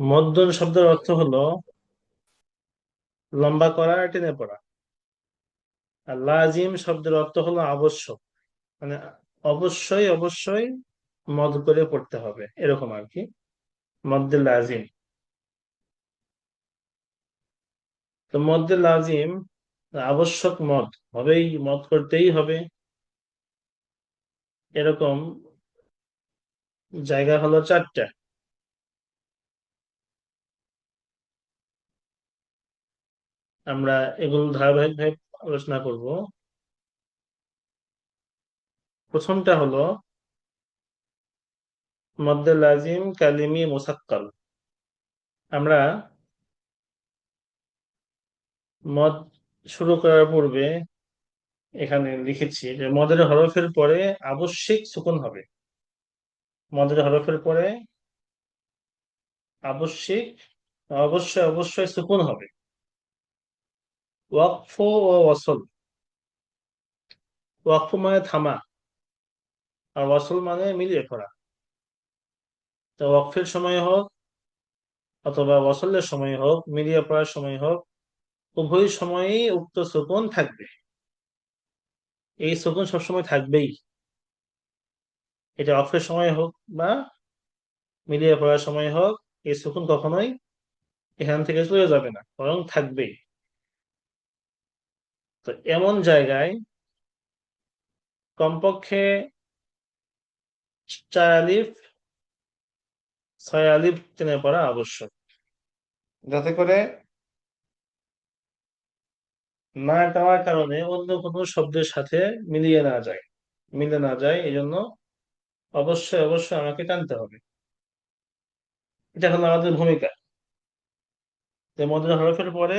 মদ্দন শব্দের অর্থ হলো লম্বা করা টেনে পড়া। আর লাজিম শব্দের অর্থ হলো আবশ্যক। মানে অবশ্যই অবশ্যই মদ করে পড়তে হবে, এরকম আর কি। মদ্দে লাজিম। তো মদ্দে লাজিম, আবশ্যক মদ, হবেই, মদ করতেই হবে। এরকম জায়গা হলো চারটা। আমরা এগুলো ধারাবাহিকভাবে আলোচনা করব। প্রথমটা হলো, মদ্দে লাজিম কালিমি মোসাক্কাল। আমরা মদ শুরু করার পূর্বে এখানে লিখেছি যে, মদের হরফের পরে আবশ্যিক সুকুন হবে। মদের হরফের পরে আবশ্যিক, অবশ্যই অবশ্যই সুকুন হবে। ওয়াকফ ও ওয়াসল। ওয়াকফ মানে থামা, আর ওয়াসল মানে মিলিয়ে পড়া তো ওয়াকফের সময় হোক অথবা ওয়াসলের সময় হোক, মিলিয়ে পড়ার সময় হোক, উভয় সময়ই উক্ত সুকুন থাকবে। এই সুকুন সবসময় থাকবেই। এটা অফের সময় হোক বা মিলিয়ে পড়ার সময় হোক, এই সুকুন কখনোই এখান থেকে চলে যাবে না, বরং থাকবেই। তো এমন জায়গায় কমপক্ষে চার আলিফ ছয় আলিফ টেনে পড়া আবশ্যক। যাতে করে না টানার কারণে অন্য কোনো শব্দের সাথে মিলিয়ে না যায় মিলে না যায় এই জন্য অবশ্যই অবশ্যই আমাকে টানতে হবে। এটা হলো আমাদের ভূমিকা। যে মদের হরফের পরে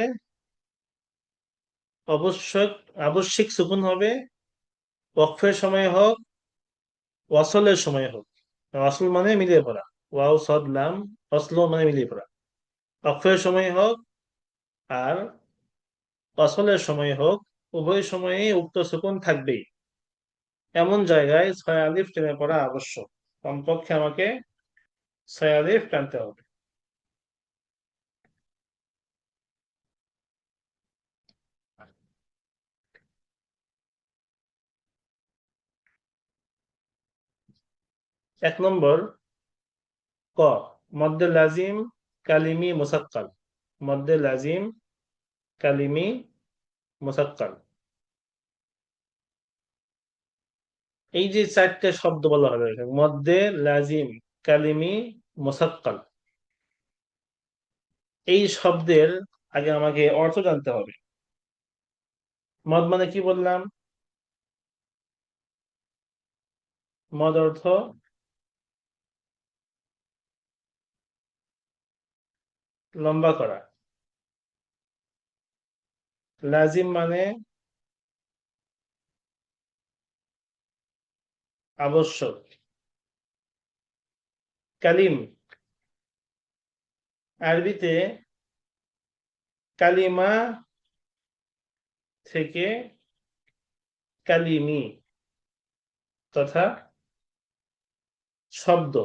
অবশ্যক, আবশ্যিক সুকুন হবে, ওয়াকফের সময় হোক, ওয়াসলের সময় হোক। ওয়াসল মানে মিলিয়ে পড়া। ওয়াও, সদ, লাম অসল মানে মিলিয়ে পড়া। ওয়াকফের সময় হোক আর অসলের সময় হোক, উভয় সময়ে উক্ত সুকুন থাকবেই। এমন জায়গায় ছয় আলিফ টেনে পড়া আবশ্যক। কমপক্ষে আমাকে ছয় আলিফ টানতে হবে। এক নম্বর ক, মদ্দে লাজিম, কালিমি, মুসাক্কাল। মদ্দে লাজিম, কালিমি, মুসাক্কাল। এই যে চারটে শব্দ বলা হবে, মদ্দে লাজিম, কালিমি, মুসাক্কাল। এই শব্দের আগে আমাকে অর্থ জানতে হবে। মদ মানে কি বললাম? মদ অর্থ লম্বা করা। লাজিম মানে আবশ্যক। কালিম। আরবিতে কালিমা থেকে কালিমি তথা শব্দ।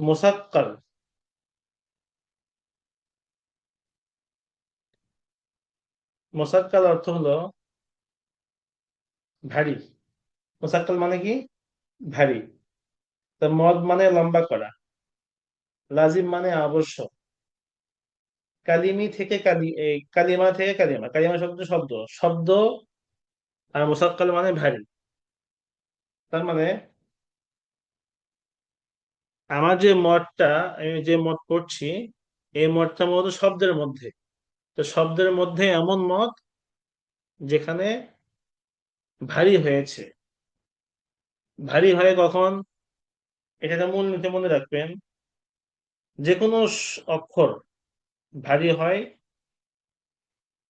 মোসাক্কাল মোসাক্কাল অর্থ হলো ভারী। মোসাক্কাল মানে কি? ভারী। তো মদ মানে লম্বা করা। লাজিম মানে আবশ্যক। কালিমি থেকে কালি, এই কালিমা থেকে কালিমা। কালিমা শব্দ শব্দ। শব্দ আর মোসাক্কাল মানে ভারী। তার মানে আমার যে মতটা, আমি যে মত পড়ছি এই মতটা মূলত শব্দের মধ্যে। তো শব্দের মধ্যে এমন মত যেখানে ভারী হয়েছে। ভারী হয় কখন? এটাকে মূল নিতে মনে রাখবেন যে কোনো অক্ষর ভারী হয়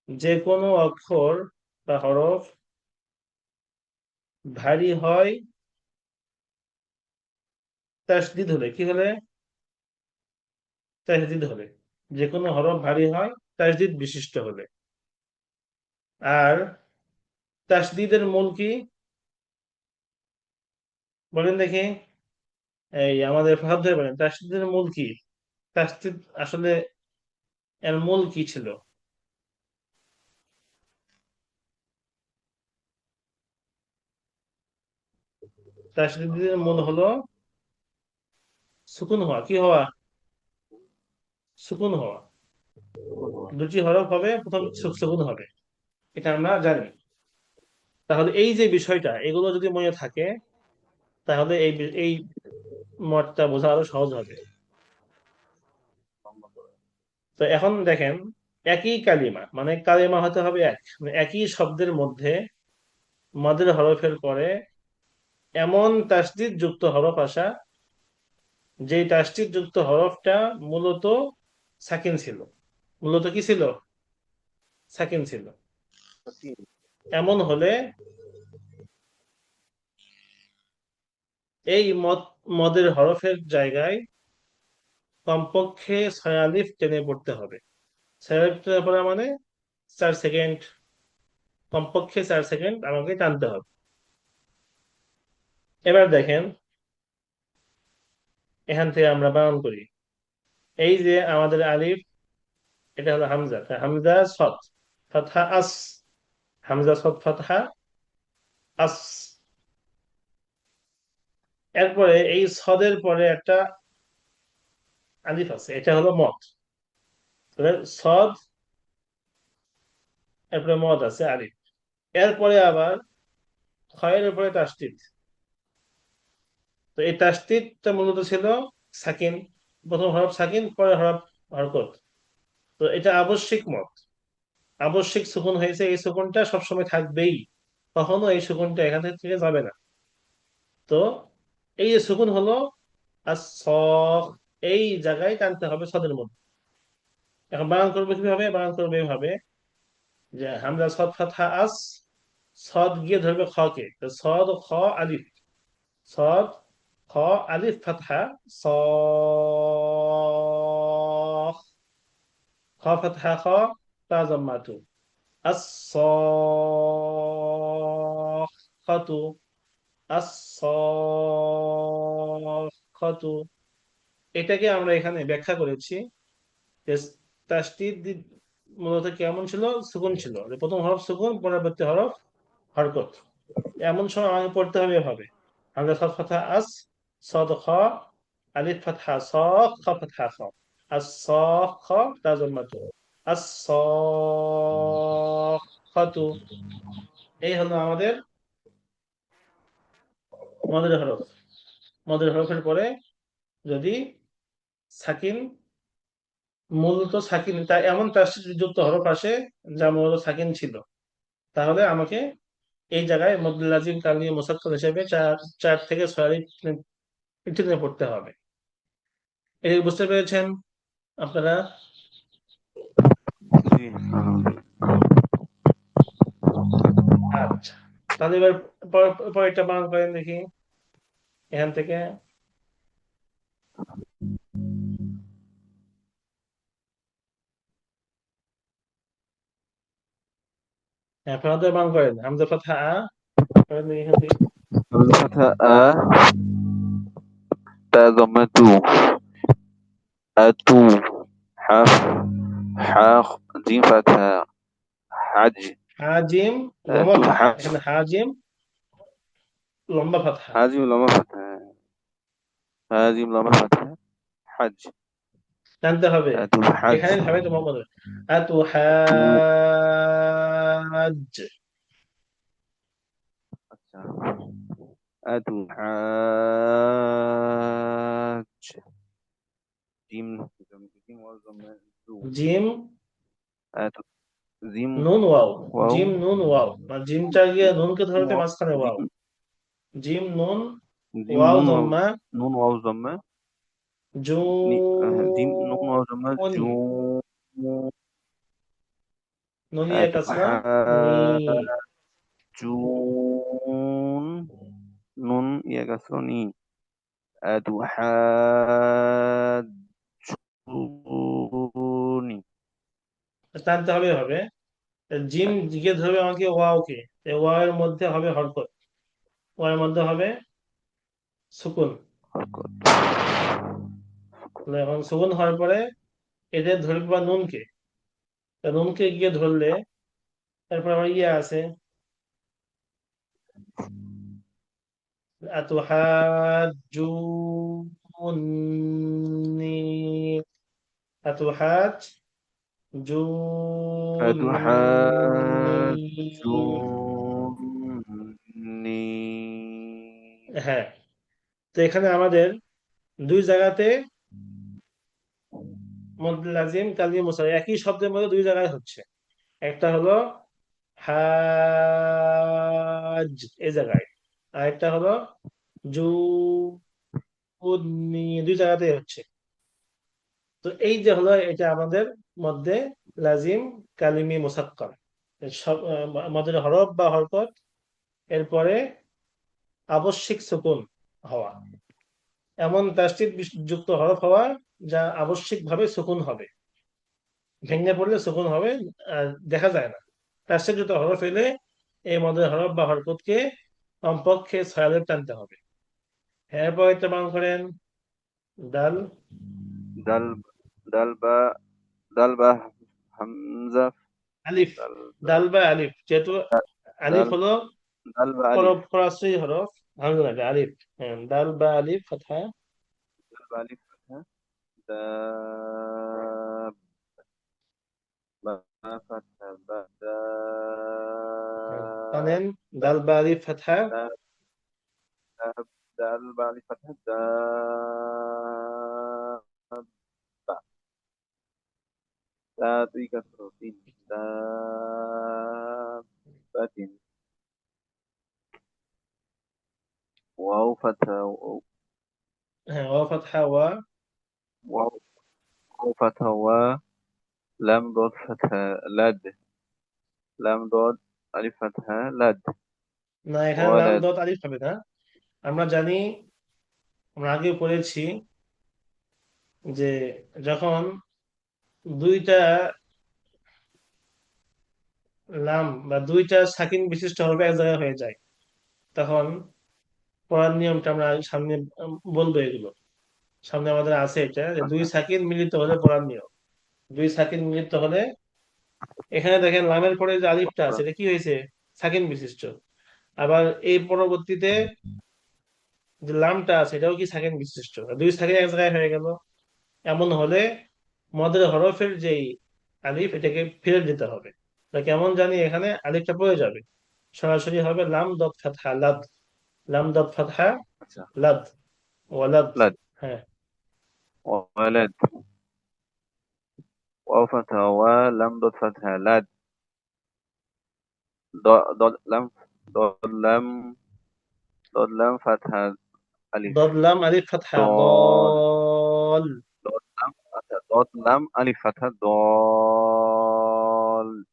যে কোনো অক্ষর বা হরফ ভারী হয় তাসদিদ হলে কি হলে? তাসদিদ হলে যে কোনো হরফ ভারী হয়, তাসদিদ বিশিষ্ট হলে। আর তাসদিদের মূল কি? বলেন দেখি। এই আমাদের ফাহাদ ধরে বলেন তাসদিদের মূল কি? তাসদিদ আসলে এর মূল কি ছিল? তাসদিদের মূল হলো সুকুন হওয়া কি হওয়া? সুকুন হওয়া দুটি হরফ হবে, প্রথম সুকুন হবে। এটা আমরা জানি। তাহলে এই যে বিষয়টা, এগুলো যদি মনে থাকে, তাহলে এই এই মতটা বোঝা আরও সহজ হবে। তো এখন দেখেন, একই কালিমা মানে কালিমা হতে হবে এক। মানে একই শব্দের মধ্যে মাদের হরফের পরে এমন তাসদিদ যুক্ত হরফ আসা যেই তাসদিদ যুক্ত হরফটা মূলত সাকিন ছিল। মূলত কি ছিল? সাকিন ছিল। এমন হলে এই মদ মদের হরফের জায়গায় কমপক্ষে ছয় আলিফ টেনে পড়তে হবে। ছয় আলিফ টেনে পড়া মানে চার সেকেন্ড কমপক্ষে চার সেকেন্ড আমাকে টানতে হবে। এবার দেখেন এখান থেকে আমরা বানান করি। এই যে আমাদের আলিফ, এটা হলো হামজা। হামজা সৎ, ফাতহা আস। হামজা সৎ, ফাতহা আস। এরপরে এই সদের পরে একটা আলিফ আছে, এটা হলো তাহলে সদ, এরপরে মদ আছে, আলিফ। এরপরে আবার ক্ষয়ের উপরে তাসদিদ। তো এই তাসদিদটা মূলত ছিল সাকিন, প্রথম হরফ সাকিন পরে হরফ হরকত তো এটা আবশ্যিক মত। আবশ্যিক সুকুন হয়েছে, এই সুকুনটা সবসময় থাকবেই। কখনো এই সুকুনটা এখান থেকে যাবে না। তো এই যে সুকুন হলো আর এই জায়গায় টানতে হবে সদের মধ্যে। এখন বানান করবে কীভাবে? বানান করবে এভাবে যে হামজা সদ, ফাতহা, আস, সদ গিয়ে ধরবে খ কে। সদ, খ, আলিফ। সদ আলিফ ফাতহা স খ ফাতহা খ তা জম্মাতু الصاخة الصاخة এটাকে আমরা এখানে ব্যাখ্যা করেছি যে তাসদিদ মূলত কেমন ছিল সুকুন ছিল যে প্রথম হরফ সুকুন পরবর্তী হরফ হরকত এমন সময় আমাকে পড়তে হবে এভাবে হামজা সদ ফাতহা আস ফাতহা খ আস স খ তা জম্মাতু আস স খাতু এই হলো আমাদের মদের হরফ। মদের হরফের পরে যদি সাকিন, মূলত সাকিন, তা এমন তাসদিদ যুক্ত হরফ আসে যা মূলত সাকিন ছিল। তাহলে আমাকে এই জায়গায় মদুল লাজিম কালিয়ে মোসাক্কল হিসেবে চার চার থেকে ছয় টেনে পড়তে হবে। কি বুঝতে পেরেছেন আপনারা? আচ্ছা তাহলে এবার পরেরটা বানান করেন দেখি, এখান থেকে। হ্যাঁ ফাহাদের বানান করেন। হামজা ফাতহা আ দেখি এখান থেকে। তা জম্মা তু আতু হাফ হা জিম ফাতহা হাজ হাজিম লম্বা আতু ফাতহা হাজ এখানে হাজিম লম্বা ফাতহা হাজিম লমা ফাতহা হাজিম লমা ফাতহা হাজ জানতে হবে আতু হাজ এখানে হবে তোমার মনে আতু হাজ আচ্ছা আতু হাজ জিম জিম ওয়াল জম্মা তু জিম জিম নুন ওয়াও জিম নুন ওয়াও মানে জিমটা গিয়ে নুনকে ওয়াও। মাঝখানে ওয়াও। জিম নুন ওয়াও জম্মা নুন ওয়াও জম্মা জু জিম নুন ওয়াও জু আতু কাসরা জুন নুন। ইয়া কাসরা নি। আতু তার জানতে হবে। জিম গিয়ে ধরবে আমাকে ওয়াও কে ওয়াও এর মধ্যে হবে হরকত। ওয়াও এর মধ্যে হবে সুকুন। হরকত। এখন সুকুন হওয়ার পরে এদের ধরবে বা নুনকে। নুনকে গিয়ে ধরলে তারপর আবার ইয়ে আছে। أتحاجوني أتحاجوني أتحاجوني হ্যাঁ তো এখানে আমাদের দুই জায়গাতে মধ্যে লাজিম কালিম মুসার একই শব্দের মধ্যে দুই জায়গায় হচ্ছে একটা হলো হাজ এই জায়গায় আর একটা হলো দুই জায়গাতে হচ্ছে। তো এই যে হলো এটা আমাদের মধ্যে লাজিম, কালিমি, মুসাক্কার। সব আমাদের হরফ বা হরকত, এরপরে আবশ্যিক সুকুন হওয়া। এমন তাসদিদ যুক্ত হরফ হওয়া যা আবশ্যিকভাবে সুকুন হবে। ভেঙে পড়লে সুকুন হবে দেখা যায় না। তাসদিদ যুক্ত হরফ এলে এই মদের হরফ বা হরকতকে কমপক্ষে ছয় হাজার টানতে হবে। এরপরে তেমন করেন দাল দাল দাল বা দাল বা হামজা। আলিফ দাল বা আলিফ যেহেতু আলিফ হলো ডাল বা আলিফ। ফরাসি হলো হামজা না আলিফ। হ্যাঁ, দাল বা আলিফ কথা। দাল বা আলিফ কথা। দা বা ফাতা বা দা ساكن دال بالي فتحة. دال بالي فتحة. دابة ذات كسر دابة واو فتحة واو واو فتحة و. واو فتحة و. لم دوت فتحة لد. لم دوت লাদ। না এখানে দত আলিফ হবে না আমরা জানি আমরা আগে পড়েছি যে যখন দুইটা লাম বা দুইটা সাকিন বিশিষ্ট হরফ এক জায়গায় হয়ে যায় তখন পড়ার নিয়মটা আমরা সামনে বলব এগুলো। সামনে আমাদের আছে এটা দুই সাকিন মিলিত হলে পড়ার নিয়ম। দুই সাকিন মিলিত হলে এখানে দেখেন লামের পরে যে আলিফটা আছে এটা কি হয়েছে? সাকিন বিশিষ্ট। আবার এই পরবর্তীতে যে লামটা আছে এটাও কি সাকিন বিশিষ্ট? দুই সাকিন এক জায়গায় হয়ে গেল। এমন হলে মদের হরফের যেই আলিফ এটাকে ফিরে দিতে হবে। কেমন জানি এখানে আলিফটা পড়ে যাবে। সরাসরি হবে লাম দত ফাতহা লাদ। লাম দত ফাতহা আচ্ছা। লাদ। ওয়ালাদ। হ্যাঁ। ওয়ালাদ। واو فتحة ولم ضد فتحة. لد ضد لم ضد لم ضد لم فتحة ألف ضد لم ألف فتحة. ضال. ضد لم ألف فتحة. ضال.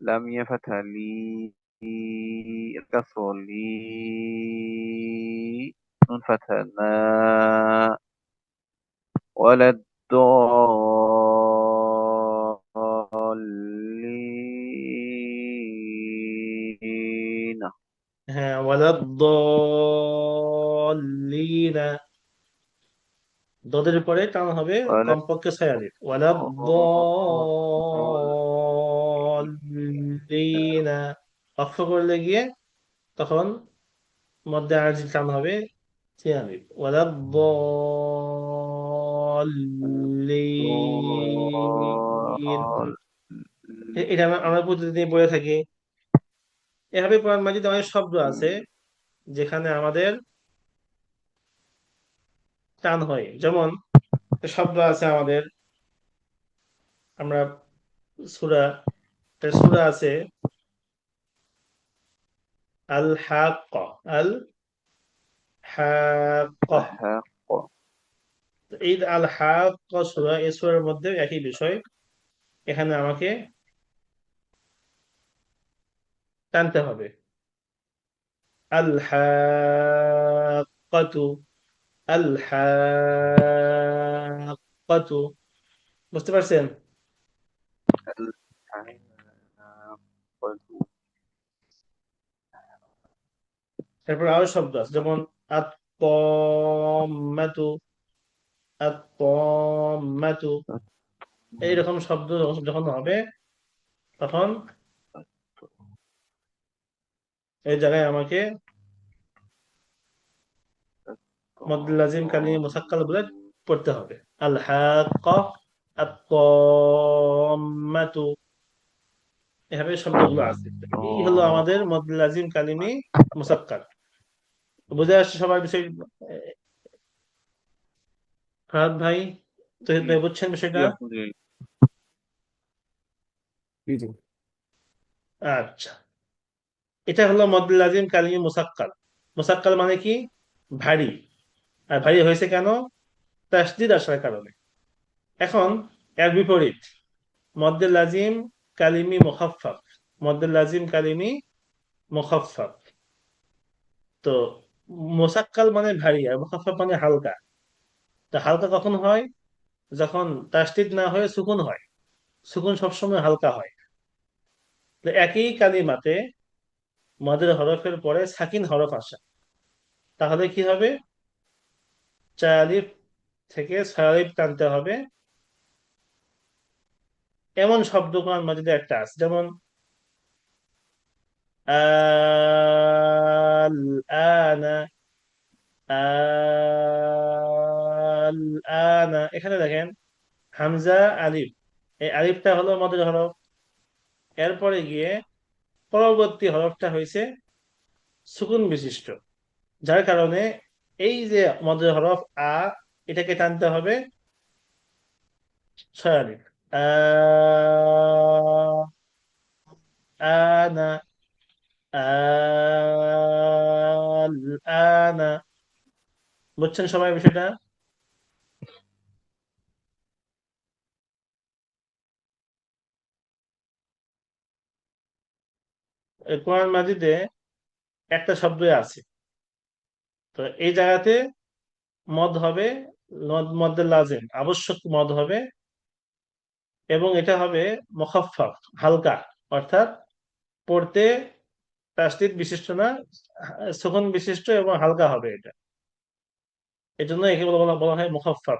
لم يفتح لي. الكسر. لي. نون فتحة. ولد ضال হ্যাঁ ওয়ালাদ্দাল্লিনা দদের পরে টান হবে কমপক্ষে ছয় আলিফ। ওয়ালাদ্দাল্লিনা অক্ষ করলে গিয়ে তখন মধ্যে আরজি টান হবে ছিয়ালিফ ওয়ালাদ্দাল্লিন এটা আমরা প্রতিদিন বলে থাকি। এভাবে কোরআন মাজিদে অনেক শব্দ আছে যেখানে আমাদের টান হয় যেমন শব্দ আছে আমাদের আমরা সুরা সুরা আছে আল হাক আল ঈদ আল হাক সুরা এই সুরার মধ্যে একই বিষয় এখানে আমাকে টানতে হবে আল হাক্কাতু আল হাক্কাতু বুঝতে পারছেন তারপর আরও শব্দ আছে যেমন আত আত-তাম্মাতু আত-তাম্মাতু এইরকম শব্দ যখন যখন হবে তখন এই জায়গায় আমাকে মদ্দুল লাজিম কালিমে মুসাক্কাল বলে পড়তে হবে। আল হাক্কা আত-তাম্মাতু। এভাবে শব্দগুলো আছে। এই হলো আমাদের মদ্দুল লাজিম কালিমে মুসাক্কাল। বুঝে আসছে সবার বিষয়? ফাহাদ ভাই তহিদ ভাই বুঝছেন বিষয়টা? আচ্ছা। এটা হলো মদ্দুল লাজিম কালিমে মুসাক্কাল। মুসাক্কাল মানে কি? ভারী। আর ভারী হয়েছে কেন? তাসদিদ আসার কারণে। এখন, এর বিপরীত মদ্দুল লাজিম কালিমি মুখাফফাফ মদ্দুল লাজিম কালিমি মুখাফফাফ তো মোসাক্কাল মানে ভারী আর মুখাফফাফ মানে হালকা। তো হালকা কখন হয়? যখন তাসদিদ না হয়ে সুকুন হয়। সুকুন সবসময় হালকা হয়। তো একই কালিমাতে মদের হরফের পরে সাকিন হরফ আসা। তাহলে কি হবে? চার আলিফ থেকে ছয় আলিফ টানতে হবে। এমন শব্দ কোরআন মাজিদে একটা আছে। যেমন এখানে দেখেন, হামজা আলিফ। এই আলিফটা হলো মদের হরফ। এরপরে গিয়ে পরবর্তী হরফটা হয়েছে সুকুন বিশিষ্ট। যার কারণে এই যে মদের হরফ আ, এটাকে টানতে হবে ছয় আলিফ আ আনা আল আনা বুঝছেন সবাই বিষয়টা? কোরআন মাজিদে একটা শব্দই আছে। তো এই জায়গাতে মদ হবে, মদ মদ্দে লাজিম, আবশ্যক মদ হবে এবং এটা হবে মুখাফফাফ, হালকা, অর্থাৎ পড়তে তাসদিদ বিশিষ্ট না সুকুন বিশিষ্ট এবং হালকা হবে এটা। এই জন্য একে বলা, বলা- হয় মুখাফফাফ।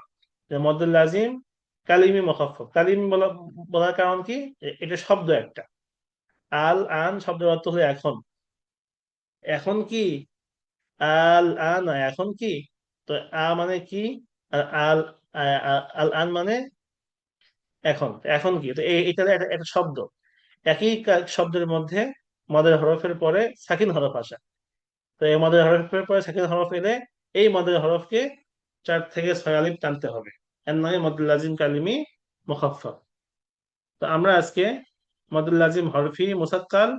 যে লাজিম, কালিমি মুখাফফাফ। কালিমি বলা, বলার কারণ কি? এটা শব্দ একটা। আল আন শব্দের অর্থ হলো এখন। এখন কি? আল আন এখন কি? তো আ মানে কি? আর আল আল আন মানে এখন এখন কি? তো এটা একটা শব্দ। একই শব্দের মধ্যে মদের হরফের পরে সাকিন হরফ আসা। তো এই মদের হরফের পরে সাকিন হরফ এলে এই মদের হরফকে চার থেকে ছয় আলিফ টানতে হবে। এর নয় মদুল লাজিম কালিমি মুখাফফাফ তো আমরা আজকে মদুল লাজিম হরফি মুসাক্কাল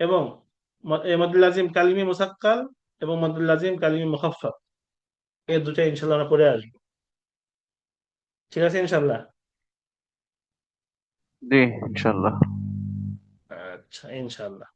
এবং মদুল্লাজিম মদুল কালিমি মুসাক্কাল এবং মদুল আজিম কালিমি মুখাফফাফ। এই দুটো ইনশাল্লাহ পরে পড়ে আসব। ঠিক আছে ইনশাল্লাহ? জি ইনশাল্লাহ। আচ্ছা ইনশাল্লাহ।